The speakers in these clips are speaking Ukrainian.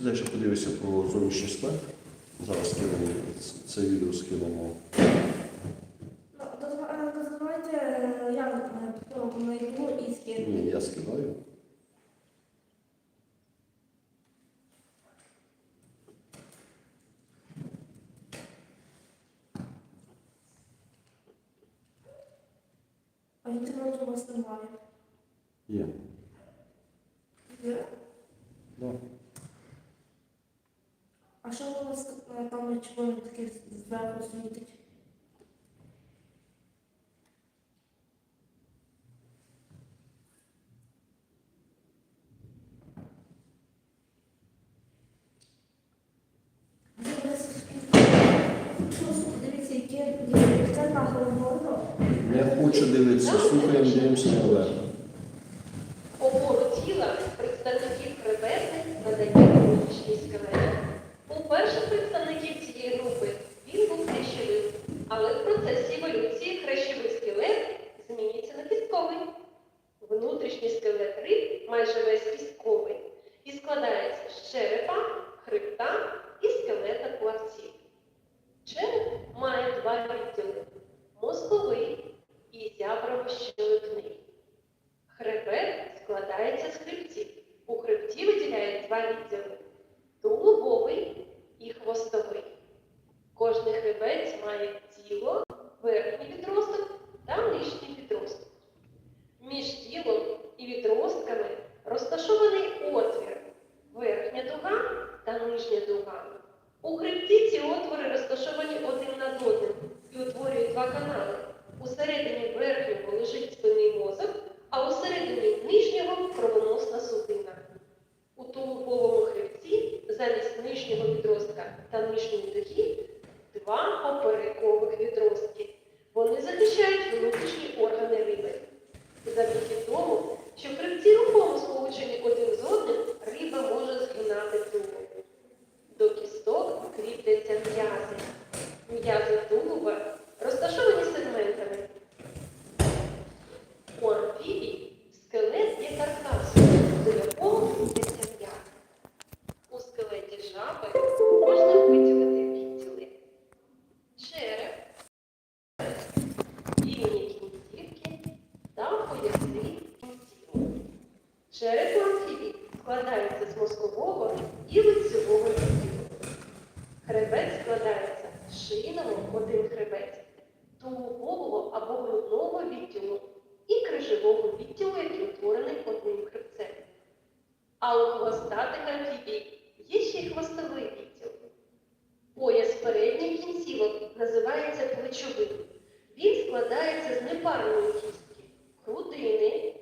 Далі подивися про зовнішній склад. Зараз скинемо це відео скинемо. Ну, е, Дозвольте, е, я е, знайду і скину. Ні, я скидаю. А інтернету у вас немає. Є. Є? Да. А що у вас е, там червоне таке зверху світить? Дивіться, яке це на голову. Не хочу дивитися, слухаємо, дивимося наверх. Внутрішній скелет риб майже весь кістковий і складається з черепа, хребта і скелета плавців. Череп має два відділи мозковий і зяброво-щелепний. Хребет складається з хребтів. У хребті виділяють два відділи тулубовий і хвостовий. Кожний хребець має тіло, верхній відросток та нижній розташовані один над одним і утворюють два канали. Усередині верхнього лежить спинний мозок, а усередині нижнього кровоносна судина. У тулубовому хребці замість нижнього відростка та нижньої дуги два поперекових відростки. Вони захищають внутрішні органи риби. Завдяки тому, що хребці рухомо сполучені один з одним, риба може згинати тулуб. До кісток кріпляться м'язи. М'язи тулуба розташовані сегментами. У амфібій скелет є каркасом, до якого кріпляться м'язи. У скелеті жаби можна виділити відділи. Череп, вільні кінцівки та поясні кінцівок. Череп у амфібій складається з мозкового і лицевого відділу. Хребет складається з шийного один хребець, тулубового або грудного відділу і крижового відділу, який утворений одним хребцем. А у хвостатих амфібій є ще й хвостовий відділ. Пояс передніх кінцівок називається плечовим. Він складається з непарної кістки, грудини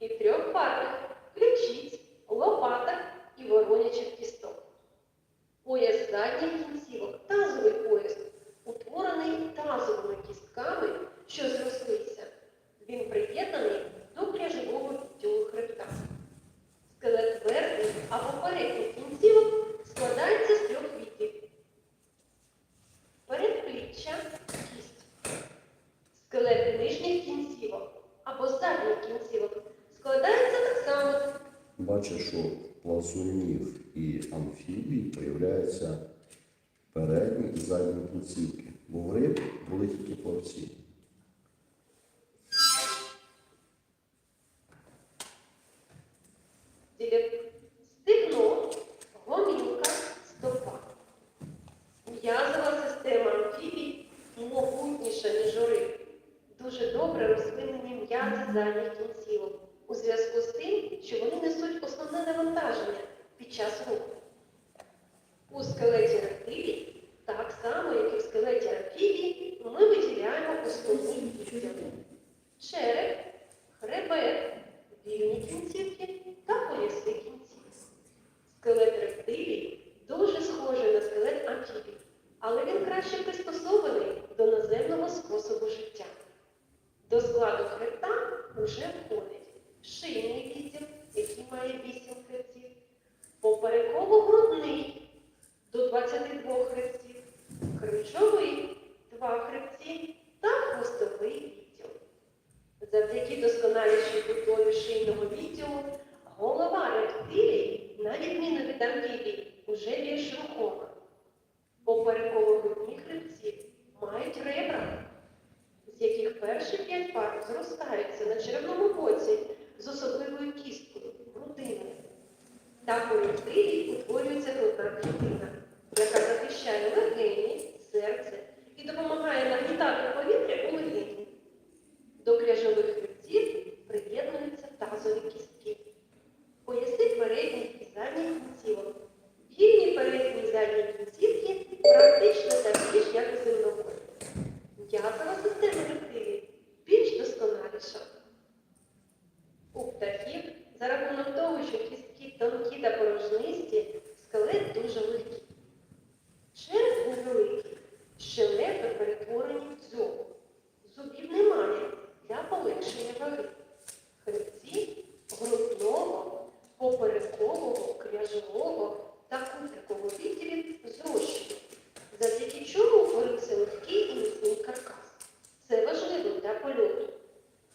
і трьох парних ключиць, лопаток і воронячих кісток. Пояс задніх кінцівок, тазовий пояс, утворений тазовими кістками, що зрослися. Він приєднаний до кряжового відділу хребта. Скелет верхніх або передніх кінцівок складається з трьох відділів. Передпліччя кість. Скелет нижніх кінцівок або задніх кінцівок складається так само Бачиш, що плазунів і амфібій появляються передні і задні плацівки. Бо в риб були тільки плавці. Стегно, гомілка, стопа. М'язова система амфібій могутніша, ніж у риб. Дуже добре розвинені м'язи задніх кінцівок у зв'язку з тим, що вони несуть основне навантаження під час руху. У скелеті рептилій, так само, як і в скелеті амфібій, ми виділяємо основні. Череп, хребет, вільні кінцівки та пояси кінцівки. Скелет рептилій дуже схожий на скелет амфібій, але він краще пристосований до наземного способу життя. До складу хребта вже входить шийний відділ, який має 8 хребців, попереково-грудний до 22 хребців, кричовий 2 хребці та хвостовий відділ. Завдяки досконалішій будові шийного відділу голова рептилії, на відміну від амфібій, вже більш рухома. Попереково-грудні хребці мають ребра, з яких перші п'ять пар зростаються на черевному боці з особливою кісткою, грудиною. Так у рептилій утворюється грудна клітина, яка захищає легені, серце і допомагає нагнітати повітря у легені. До кряжових хребців приєднуються тазові кістки. Пояси передніх і задніх кінцівок. Гільні передні і задні кінцівки практично такі ж, як у земнової. М'язова система рептилій більш досконаліша. У птахів за рахунок того, що кістки тонкі та порожнисті, скелет дуже легкий. Череп невеликий, щелепи перетворені в дзьобу. Зубів немає для полегшення ваги. Хребці грудного, поперекового, кряжового та кутрикового відділів зрощені, завдяки чому утворився легкий і міцний каркас. Це важливо для польоту.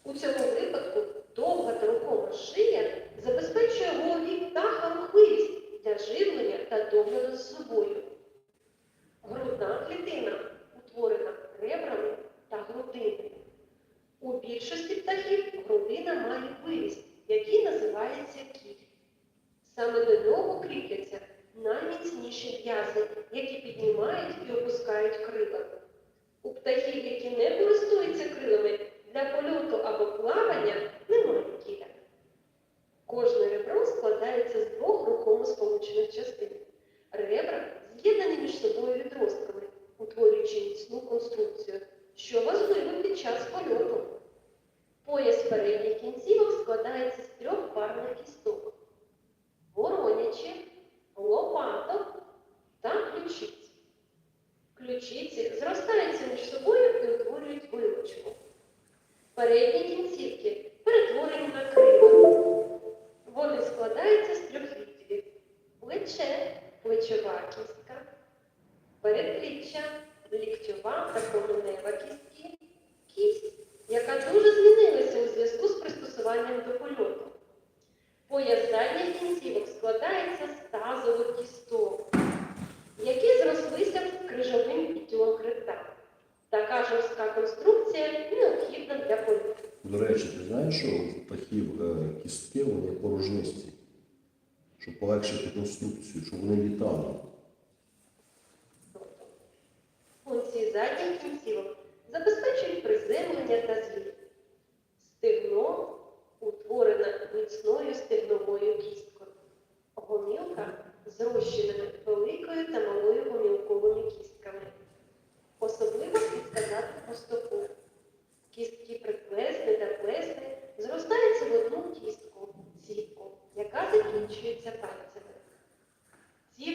У цьому випадку довга та шия забезпечує голові птаха рухливість для живлення та догляду з собою. Кожне ребро складається з двох рухомо сполучених частин. Ребра з'єднані між собою відростками, утворюючи міцну конструкцію, що важливо під час польоту. Пояс передніх кінцівок складається з трьох парних кісток: воронячі, лопаток та ключиць. Ключиці зростаються з тазових кісток, які зрослися крижовим пітьом хребта. Така жорстка конструкція необхідна для польоту. До речі, ти знаєш, що у птахів е, кістки вони порожнисті, щоб полегшити конструкцію, щоб вони літали.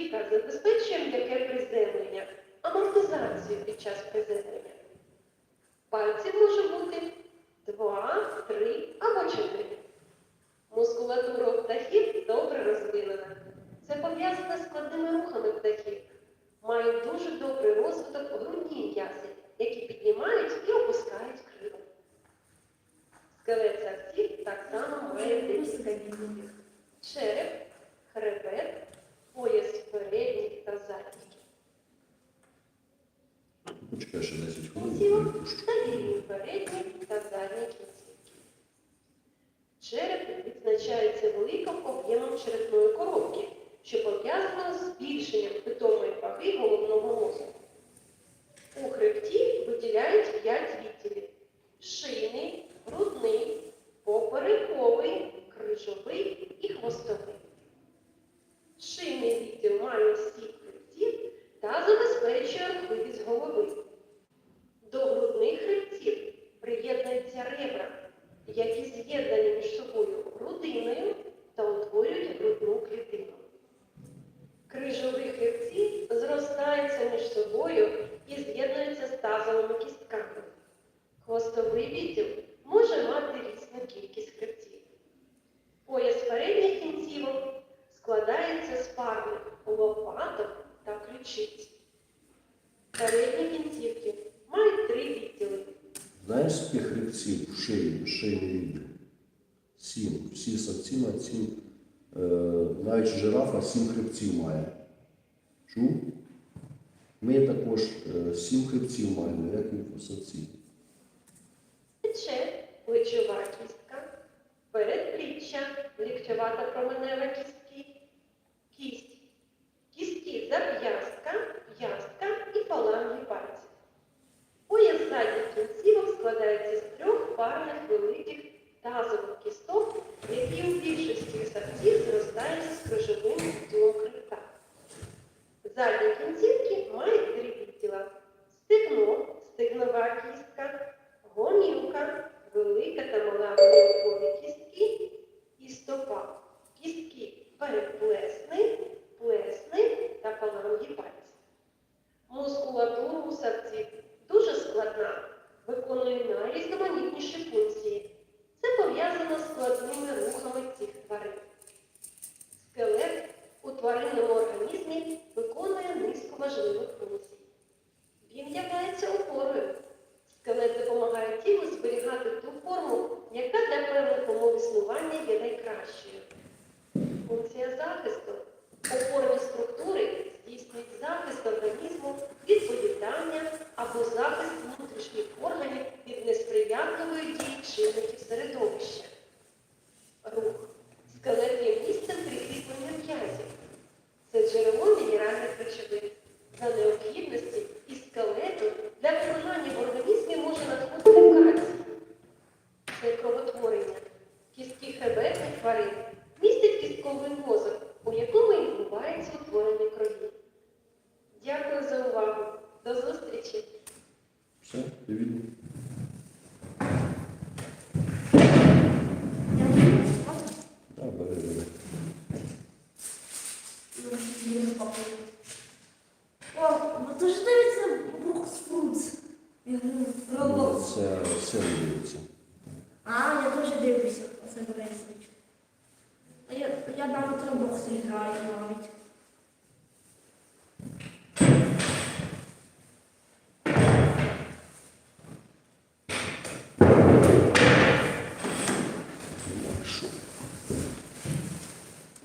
Цівка забезпечує м'яке приземлення, амортизацію під час приземлення. Пальців може бути 2, 3 або 4. Мускулатура птахів добре розвинена. Це пов'язане з складними рухами птахів. Мають дуже добрий розвиток грудні м'язи, які піднімають і опускають крила. Скелет савців так само має декілька відділів. Череп, хребет, пояс передніх та задніх. Почекай ще 10 хвилин, Кінцівок перепущу. та вільні передні та задні кінцівки. Череп відзначається великим об'ємом черепної коробки, що пов'язано з збільшенням питомої ваги головного мозку. У хребті виділяють п'ять відділів: шийний, грудний, поперековий, крижовий і хвостовий. Шийний відділ має сім хребців та забезпечує рухливість голови. До грудних хребців приєднуються ребра, які з'єднані між собою грудиною та утворюють грудну клітину. Крижові хребці зростаються між собою і з'єднуються з тазовими кістками. Хвостовий відділ може мати різну кількість хребців. Пояс передніх кінцівок складається з парних лопаток та ключиць. Передні кінцівки мають три відділи. Знаєш, скільки хребців в шиї, шийний відділ? Сім. Всі савці мають сім. Е, навіть жирафа сім хребців має. Чув? Ми також е, сім хребців маємо, як і в фасоці. Плече, плечова кістка, передпліччя, ліктьова та променева кістки, кість, кістки зап'ястка, п'ястка і фаланги пальців. Пояс задніх кінцівок складається з трьох парних великих тазових кісток, які у більшості савців зростаються з крижовим відділом хребта. Задні кінцівки мають три відділа: стегно, стегнова кістка, гомілка, велика та мала гомілкові кістки і стопа. Кістки передплесний, плесний та палангі пальці. Мускулатура у савців дуже складна, виконує найрізноманітніші функції. Це пов'язано з складними рухами цих тварин. Скелет у тваринному організмі Зустрічі! Все. Я спати. Так, бери, бери. Ну. О, бо то ж дивиться Брукс Фрукс. Я говорю, Роблокс. Це все дивиться. А, я теж дивлюся, оце Брейсвич. Я, я навіть Роблокс граю навіть.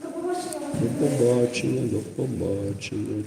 До побачення. До побачення, до побачення.